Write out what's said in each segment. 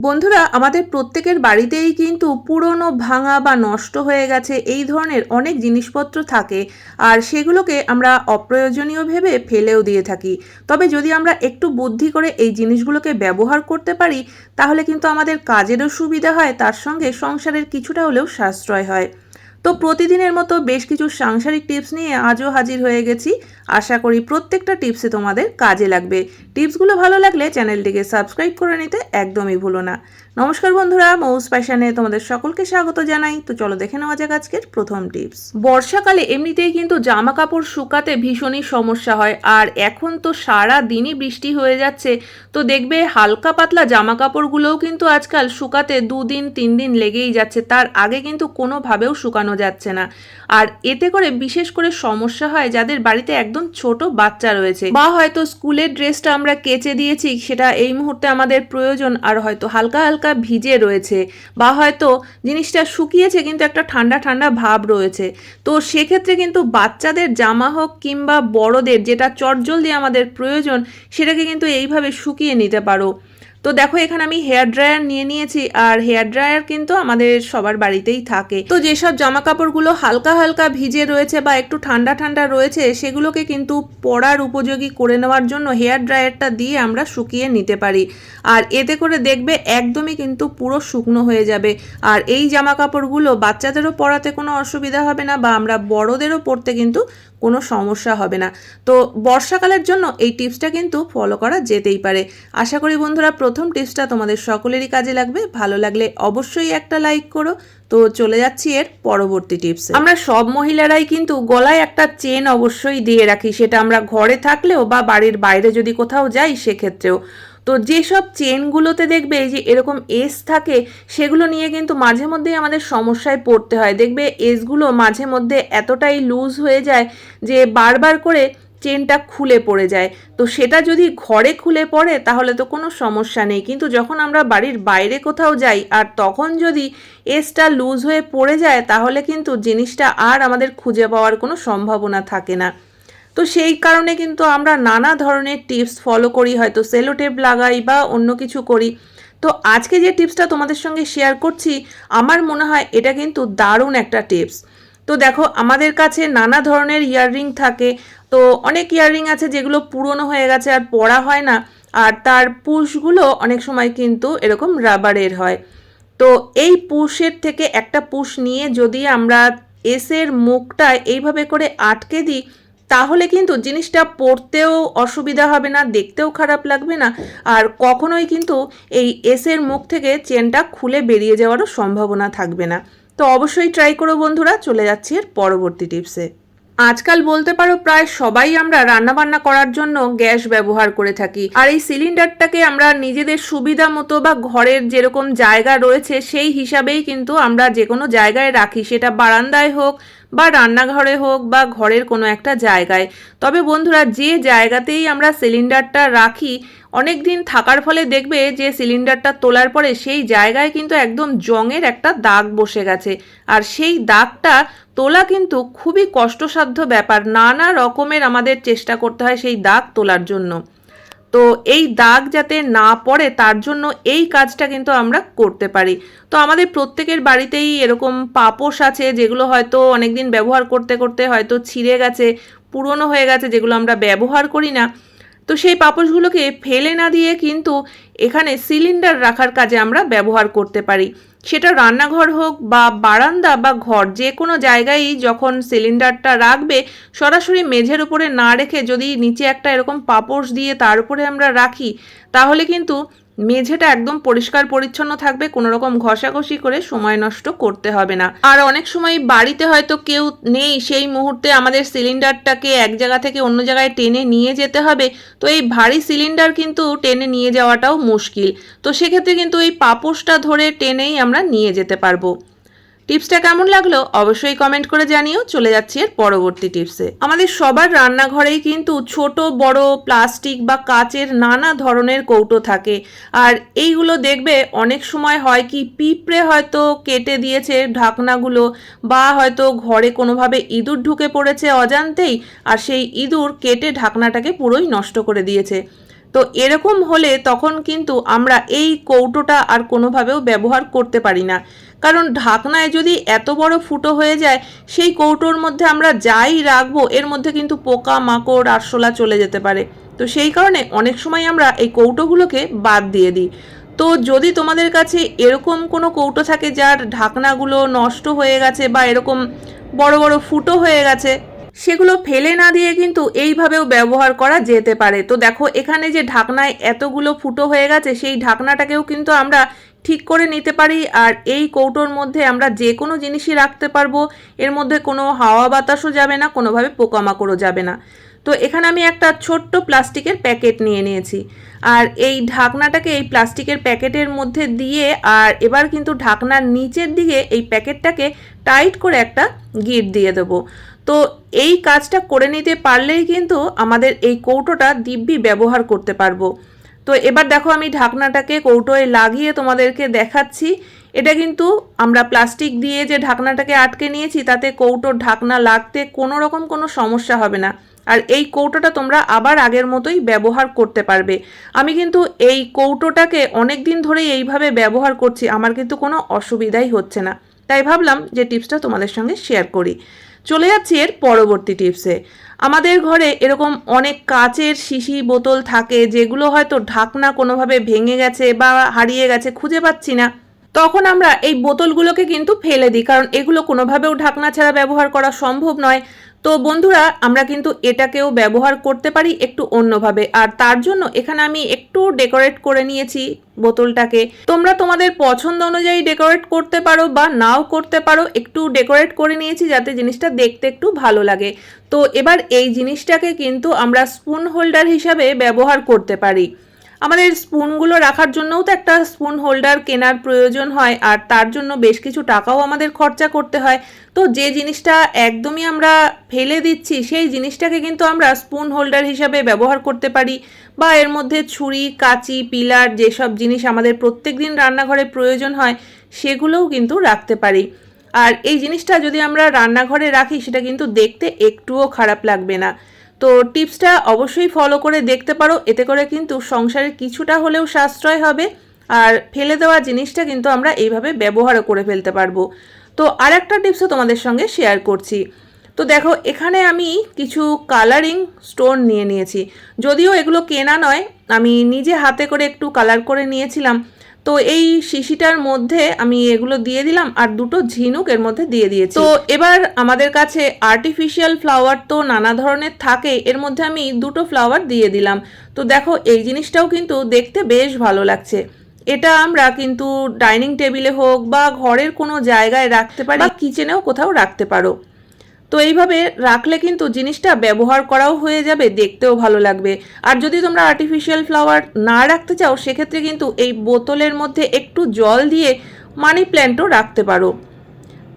বন্ধুরা, আমাদের প্রত্যেকের বাড়িতেই কিন্তু পুরনো ভাঙা বা নষ্ট হয়ে গেছে এই ধরনের অনেক জিনিসপত্র থাকে আর সেগুলোকে আমরা অপ্রয়োজনীয় ভেবে ফেলেও দিয়ে থাকি। তবে যদি আমরা একটু বুদ্ধি করে এই জিনিসগুলোকে ব্যবহার করতে পারি, তাহলে কিন্তু আমাদের কাজেরও সুবিধা হয়, তার সঙ্গে সংসারের কিছুটা হলেও সাশ্রয় হয়। তো প্রতিদিনের মতো বেশ কিছু সাংসারিক টিপস নিয়ে আজও হাজির হয়ে গেছি। আশা করি প্রত্যেকটা টিপসে তোমাদের কাজে লাগবে। টিপসগুলো ভালো লাগলে চ্যানেলটিকে সাবস্ক্রাইব করে নিতে একদমই ভুলো না। নমস্কার বন্ধুরা, মৌস প্যাশনে তোমাদের সকলকে স্বাগত জানাই। তো চলো দেখে নেওয়া যাক আজকের প্রথম টিপস। বর্ষাকালে এমনিতেই কিন্তু জামা কাপড় শুকাতে ভীষণই সমস্যা হয়, আর এখন তো সারা দিনই বৃষ্টি হয়ে যাচ্ছে। তো দেখবে হালকা পাতলা জামা কাপড়গুলোও কিন্তু আজকাল শুকাতে দুদিন তিন দিন লেগেই যাচ্ছে, তার আগে কিন্তু কোনোভাবেও শুকানো যাচ্ছে না। আর এতে করে বিশেষ করে সমস্যা হয় যাদের বাড়িতে একদম ছোট বাচ্চা রয়েছে। বা হয়তো স্কুলের ড্রেসটা আমরা কেচে দিয়েছি, সেটা এই মুহূর্তে আমাদের প্রয়োজন, আর হয়তো হালকা হালকা ভিজে রয়েছে বা হয়তো জিনিসটা শুকিয়েছে কিন্তু একটা ঠান্ডা ঠান্ডা ভাব রয়েছে। তো সেক্ষেত্রে কিন্তু বাচ্চাদের জামা হোক কিংবা বড়দের যেটা চটজলদি আমাদের প্রয়োজন সেটাকে কিন্তু এইভাবে শুকিয়ে নিতে পারো। তো দেখো, এখানে আমি হেয়ার ড্রায়ার নিয়ে নিয়েছি, আর হেয়ার ড্রায়ার কিন্তু আমাদের সবার বাড়িতেই থাকে। তো যেসব জামা কাপড়গুলো হালকা হালকা ভিজে রয়েছে বা একটু ঠান্ডা ঠান্ডা রয়েছে, সেগুলোকে কিন্তু পরার উপযোগী করে নেওয়ার জন্য হেয়ার ড্রায়ারটা দিয়ে আমরা শুকিয়ে নিতে পারি। আর এতে করে দেখবে একদমই কিন্তু পুরো শুকনো হয়ে যাবে। আর এই জামা কাপড়গুলো বাচ্চাদেরও পরাতে কোনো অসুবিধা হবে না, বা আমরা বড়দেরও পরতে কিন্তু কোনো সমস্যা হবে না। তো বর্ষাকালের জন্য এই টিপসটা কিন্তু ফলো করা যেতেই পারে। আশা করি বন্ধুরা প্রথম টিপসটা তোমাদের সকলেরই কাজে লাগবে। ভালো লাগলে অবশ্যই একটা লাইক করো। তো চলে যাচ্ছি এর পরবর্তী টিপস। আমরা সব মহিলারাই কিন্তু গলায় একটা চেন অবশ্যই দিয়ে রাখি। সেটা আমরা ঘরে থাকলেও বা বাড়ির বাইরে যদি কোথাও যাই সেক্ষেত্রেও। তো যেসব চেনগুলোতে দেখবে এই যে এরকম এস থাকে, সেগুলো নিয়ে কিন্তু মাঝে মধ্যেই আমাদের সমস্যায় পড়তে হয়। দেখবে এসগুলো মাঝে মধ্যে এতটাই লুজ হয়ে যায় যে বারবার করে চেনটা খুলে পড়ে যায়। তো সেটা যদি ঘরে খুলে পড়ে, তাহলে তো কোনো সমস্যা নেই। কিন্তু যখন আমরা বাড়ির বাইরে কোথাও যাই, আর তখন যদি এসটা লুজ হয়ে পড়ে যায়, তাহলে কিন্তু জিনিসটা আর আমাদের খুঁজে পাওয়ার কোনো সম্ভাবনা থাকে না। তো সেই কারণে কিন্তু আমরা নানা ধরনের টিপস ফলো করি, হয়তো সেলো টেপ লাগাই বা অন্য কিছু করি। তো আজকে যে টিপসটা তোমাদের সঙ্গে শেয়ার করছি, আমার মনে হয় এটা কিন্তু দারুণ একটা টিপস। তো দেখো, আমাদের কাছে নানা ধরনের ইয়াররিং থাকে। তো অনেক ইয়াররিং আছে যেগুলো পুরনো হয়ে গেছে আর পরা হয় না, আর তার পুষগুলো অনেক সময় কিন্তু এরকম রাবারের হয়। তো এই পুষের থেকে একটা পুষ নিয়ে যদি আমরা এসের মুখটা এইভাবে করে আটকে দিই তাহলে কিন্তু জিনিসটা পড়তেও অসুবিধা হবে না, দেখতেও খারাপ লাগবে না। আর কখনোই কিন্তু এই এসের মুখ থেকে চেনটা খুলে বেরিয়ে যাওয়ারও সম্ভাবনা থাকবে না। তো অবশ্যই ট্রাই করো বন্ধুরা, চলে যাচ্ছি এর পরবর্তী টিপসে আজকাল বলতে পারো প্রায় সবাই আমরা রান্নাবান্না করার জন্য গ্যাস ব্যবহার করে থাকি। আর এই সিলিন্ডারটাকে আমরা নিজেদের সুবিধা মতো বা ঘরের যেরকম জায়গা রয়েছে, সেই হিসাবেই কিন্তু আমরা যে কোনো জায়গায় রাখি। সেটা বারান্দায় হোক বা রান্নাঘরে হোক বা ঘরের কোনো একটা জায়গায়। তবে বন্ধুরা, যে জায়গাতেই আমরা সিলিন্ডারটা রাখি অনেক দিন থাকার ফলে দেখবে যে সিলিন্ডারটা তোলার পরে সেই জায়গায় কিন্তু একদম জঙের একটা দাগ বসে গেছে। আর সেই দাগটা তোলা কিন্তু খুবই কষ্টসাধ্য ব্যাপার। নানা রকমের আমাদের চেষ্টা করতে হয় সেই দাগ তোলার জন্য। তো এই দাগ যাতে না পড়ে, তার জন্য এই কাজটা কিন্তু আমরা করতে পারি। তো আমাদের প্রত্যেকের বাড়িতেই এরকম পাপোশ আছে, যেগুলো হয়তো অনেকদিন ব্যবহার করতে করতে হয়তো ছিঁড়ে গেছে, পুরনো হয়ে গেছে, যেগুলো আমরা ব্যবহার করি না। তো সেই পাপোশগুলোকে ফেলে না দিয়ে কিন্তু এখানে সিলিন্ডার রাখার কাজে আমরা ব্যবহার করতে পারি। সেটা রান্নাঘর হোক বা বারান্দা বা ঘর, যে কোনো জায়গায় যখন সিলিন্ডারটা রাখবে, সরাসরি মেঝের উপরে না রেখে যদি নিচে একটা এরকম পাপোশ দিয়ে তার উপরে আমরা রাখি, তাহলে কিন্তু মেঝেটা একদম পরিষ্কার পরিচ্ছন্ন থাকবে, কোনো রকম ঘষাঘষি করে সময় নষ্ট করতে হবে না। আর অনেক সময় বাড়িতে হয়তো কেউ নেই, সেই মুহূর্তে আমাদের সিলিন্ডারটাকে এক জায়গা থেকে অন্য জায়গায় টেনে নিয়ে যেতে হবে। তো এই ভারী সিলিন্ডার কিন্তু টেনে নিয়ে যাওয়াটাও মুশকিল। তো সেক্ষেত্রে কিন্তু এই পাপোশটা ধরে টেনেই আমরা নিয়ে যেতে পারব। টিপসটা কেমন লাগল অবশ্যই কমেন্ট করে জানিও। চলে যাচ্ছি এর পরবর্তী টিপসে আমাদের সবার রান্নাঘরেই কিন্তু ছোট, বড় প্লাস্টিক বা কাচের নানা ধরনের কৌটো থাকে। আর এইগুলো দেখবে অনেক সময় হয় কি, পিঁপড়ে হয়তো কেটে দিয়েছে ঢাকনাগুলো বা হয়তো ঘরে কোনোভাবে ইঁদুর ঢুকে পড়েছে অজান্তেই আর সেই ইঁদুর কেটে ঢাকনাটাকে পুরোই নষ্ট করে দিয়েছে। তো এরকম হলে তখন কিন্তু আমরা এই কৌটোটা আর কোনোভাবেও ব্যবহার করতে পারি না। কারণ ঢাকনায় যদি এত বড় ফুটো হয়ে যায়, সেই কৌটোর মধ্যে আমরা যাই রাখব, এর মধ্যে কিন্তু পোকা, মাকড়, আরশোলা চলে যেতে পারে। তো সেই কারণে অনেক সময় আমরা এই কৌটোগুলোকে বাদ দিয়ে দিই। তো যদি তোমাদের কাছে এরকম কোনো কৌটো থাকে যার ঢাকনাগুলো নষ্ট হয়ে গেছে বা এরকম বড় বড় ফুটো হয়ে গেছে, সেগুলো ফেলে না দিয়ে কিন্তু এইভাবেও ব্যবহার করা যেতে পারে। তো দেখো, এখানে যে ঢাকনায় এতগুলো ফুটো হয়ে গেছে, সেই ঢাকনাটাকেও কিন্তু আমরা ঠিক করে নিতে পারি আর এই কৌটোর মধ্যে আমরা যে কোনো জিনিসই রাখতে পারব। এর মধ্যে কোনো হাওয়া বাতাসও যাবে না, কোনোভাবে পোকামাকড়ও যাবে না। তো এখানে আমি একটা ছোট্ট প্লাস্টিকের প্যাকেট নিয়ে নিয়েছি। আর এই ঢাকনাটাকে এই প্লাস্টিকের প্যাকেটের মধ্যে দিয়ে আর এবার কিন্তু ঢাকনার নিচের দিকে এই প্যাকেটটাকে টাইট করে একটা গিট দিয়ে দেবো। তো এই কাজটা করে নিতে পারলেই কিন্তু আমাদের এই কৌটোটা দিব্যি ব্যবহার করতে পারব। তো এবার দেখো আমি ঢাকনাটাকে কৌটোয় লাগিয়ে তোমাদেরকে দেখাচ্ছি। এটা কিন্তু আমরা প্লাস্টিক দিয়ে যে ঢাকনাটাকে আটকে নিয়েছি, তাতে কৌটোর ঢাকনা লাগতে কোনো রকম কোনো সমস্যা হবে না। আর এই কৌটোটা তোমরা আবার আগের মতোই ব্যবহার করতে পারবে। আমি কিন্তু এই কৌটোটাকে অনেক দিন ধরেই এইভাবে ব্যবহার করছি, আমার কিন্তু কোনো অসুবিধাই হচ্ছে না। তাই ভাবলাম যে টিপসটা তোমাদের সঙ্গে শেয়ার করি। চলে যাচ্ছি এর পরবর্তী টিপসে আমাদের ঘরে এরকম অনেক কাচের শিশি বোতল থাকে, যেগুলো হয়তো ঢাকনা কোনোভাবে ভেঙে গেছে বা হারিয়ে গেছে, খুঁজে পাচ্ছি না। তখন আমরা এই বোতলগুলোকে কিন্তু ফেলে দিই, কারণ এগুলো কোনোভাবেও ঢাকনা ছাড়া ব্যবহার করা সম্ভব নয়। তো বন্ধুরা, আমরা কিন্তু এটাকেও ব্যবহার করতে পারি একটু অন্যভাবে। আর তার জন্য এখানে আমি একটু ডেকোরেট করে নিয়েছি বোতলটাকে। তোমরা তোমাদের পছন্দ অনুযায়ী ডেকোরেট করতে পারো বা নাও করতে পারো, একটু ডেকোরেট করে নিয়েছি যাতে জিনিসটা দেখতে একটু ভালো লাগে। তো এবার এই জিনিসটাকে কিন্তু আমরা স্পুন হোল্ডার হিসাবে ব্যবহার করতে পারি। আমাদের স্পুনগুলো রাখার জন্যও তো একটা স্পুন হোল্ডার কেনার প্রয়োজন হয়, আর তার জন্য বেশ কিছু টাকাও আমাদের খরচা করতে হয়। তো যে জিনিসটা একদমই আমরা ফেলে দিচ্ছি, সেই জিনিসটাকে কিন্তু আমরা স্পুন হোল্ডার হিসাবে ব্যবহার করতে পারি। বা এর মধ্যে ছুরি, কাঁচি, পিলার যেসব জিনিস আমাদের প্রত্যেক দিন রান্নাঘরে প্রয়োজন হয়, সেগুলোও কিন্তু রাখতে পারি। আর এই জিনিসটা যদি আমরা রান্নাঘরে রাখি, সেটা কিন্তু দেখতে একটুও খারাপ লাগবে না। তো টিপসটা অবশ্যই ফলো করে দেখতে পারো। এতে করে কিন্তু সংসারে কিছুটা হলেও সাশ্রয় হবে আর ফেলে দেওয়া জিনিসটা কিন্তু আমরা এইভাবে ব্যবহারও করে ফেলতে পারব। তো আর একটা টিপসও তোমাদের সঙ্গে শেয়ার করছি। তো দেখো, এখানে আমি কিছু কালারিং স্টোন নিয়ে নিয়েছি। যদিও এগুলো কেনা নয়, আমি নিজে হাতে করে একটু কালার করে নিয়েছিলাম। তো এই শিশিটার মধ্যে আমি এগুলো দিয়ে দিলাম আর দুটো ঝিনুক এর মধ্যে দিয়ে দিয়েছি। তো এবার আমাদের কাছে আর্টিফিশিয়াল ফ্লাওয়ার তো নানা ধরনের থাকে এর মধ্যে আমি দুটো ফ্লাওয়ার দিয়ে দিলাম। তো দেখো এই জিনিসটাও কিন্তু দেখতে বেশ ভালো লাগছে। এটা আমরা কিন্তু ডাইনিং টেবিলে হোক বা ঘরের কোনো জায়গায় রাখতে পারি বা কিচেনেও কোথাও রাখতে পারো। তো এইভাবে রাখলে কিন্তু জিনিসটা ব্যবহার করাও হয়ে যাবে, দেখতেও ভালো লাগবে। আর যদি তোমরা আর্টিফিশিয়াল ফ্লাওয়ার না রাখতে চাও, সেক্ষেত্রে কিন্তু এই বোতলের মধ্যে একটু জল দিয়ে মানি প্ল্যান্টও রাখতে পারো।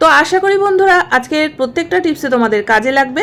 তো আশা করি বন্ধুরা, আজকের প্রত্যেকটা টিপসে তোমাদের কাজে লাগবে।